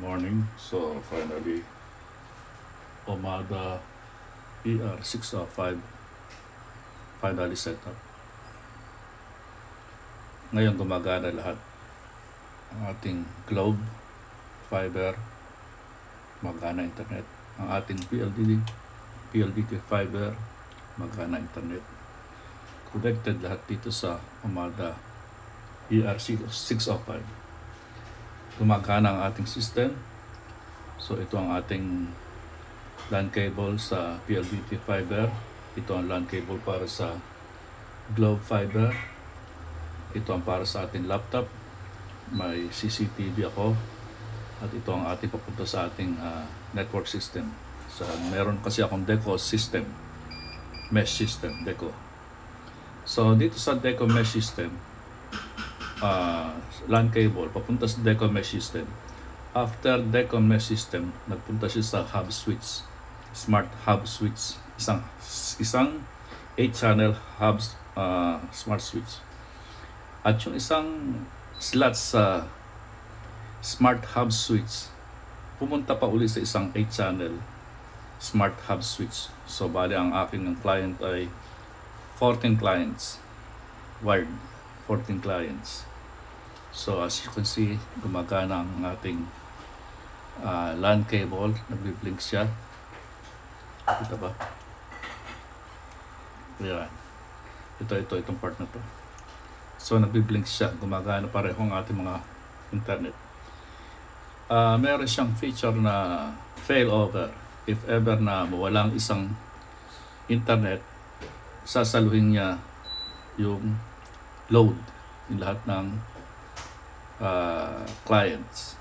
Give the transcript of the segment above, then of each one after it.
morning. So finally, Omada ER605 finally set up. Ngayon gumagana lahat. Ang ating globe, fiber, magana internet. Ang ating PLDT, PLDT fiber, magana internet. Connected lahat dito sa Omada E ER605 gumagana ang ating system. So ito ang ating LAN cable sa PLDT fiber. Ito ang LAN cable para sa Globe fiber. Ito ang para sa ating laptop. May CCTV ako. At ito ang ating papunta sa ating ah, network system. Sa meron kasi akong Deco system. Mesh system, Deco. So dito sa Deco mesh system, uh, LAN cable papunta sa Deco mesh system. After Deco mesh system, nagpunta siya sa hub switch, smart hub switch, isang isang 8 channel hub uh, smart switch. At yung isang slot sa smart hub switch, pumunta pa uli sa isang 8 channel smart hub switch. So bali ang aking client ay 14 clients wired 14 clients. So as you can see, gumagana ang ating uh, LAN cable. Nagbi-blink siya. Kita ba? Ayan. Ito, ito, itong part na to. So nagbi-blink siya. Gumagana pareho ang ating mga internet. Uh, meron siyang feature na failover. If ever na mawala ang isang internet, sasaluhin niya yung load yung lahat ng ah, clients.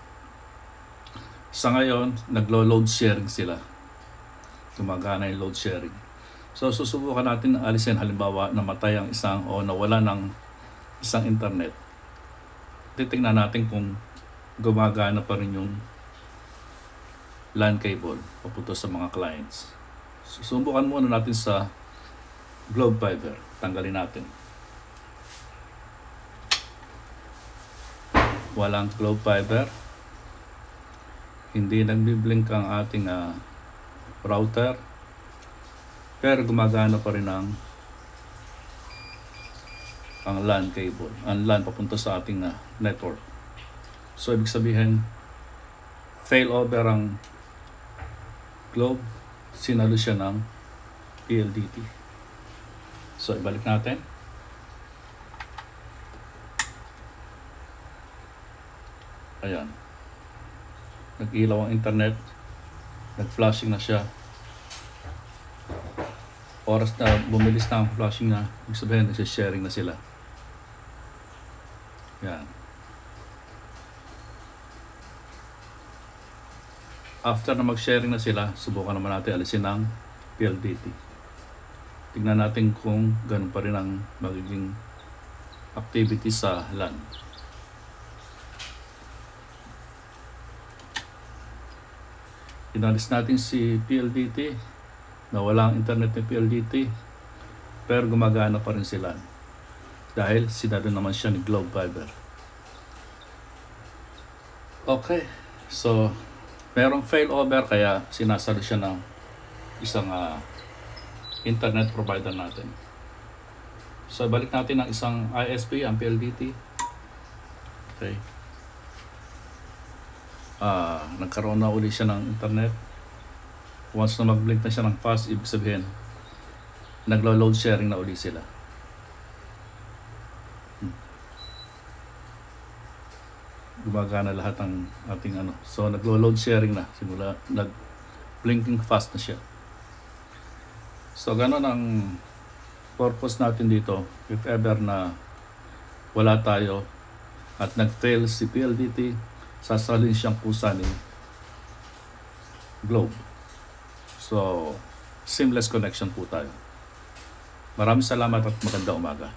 Sa ngayon, naglo-load sharing sila. Gumagana yung load sharing. So, susubukan natin na alisin halimbawa namatay ang isang o nawala ng isang internet. Titingnan natin kung gumagana pa rin yung LAN cable papunta sa mga clients. Susubukan muna natin sa Globe Fiber. Tanggalin natin. Walang globe fiber. Hindi nagbiblink ang ating ah, router. Pero gumagana pa rin ang ang LAN cable ang LAN papunta sa ating ah, network. So ibig sabihin fail over ang globe sinalo siya ng PLDT so ibalik natin Ayan. Nag-ilaw ang internet. Nag-flashing na siya. Oras na bumilis na ang flashing na. Ibig sabihin, nagsisharing na sila. Yan. After na mag-sharing na sila, subukan naman natin alisin ang PLDT. Tingnan natin kung ganun pa rin ang magiging activity sa LAN. Inalis natin si PLDT na walang internet ng PLDT pero gumagana pa rin sila. Dahil sinado naman siya ni Globe Fiber. Okay. So merong failover kaya sinasalo siya ng isang ah, internet provider natin. So balik natin ang isang ISP ang PLDT okay ah nagkaroon na uli siya ng internet. Once na mag-blink na siya ng fast, ibig sabihin, naglo-load sharing na uli sila. Hmm. Gumagana lahat ng ating ano. So, naglo-load sharing na. Simula, nag-blinking fast na siya. So, ganun ang purpose natin dito. If ever na wala tayo at nag-fail si PLDT, sasalin siyang pusa ni Globe. So, seamless connection po tayo. Maraming salamat at maganda umaga.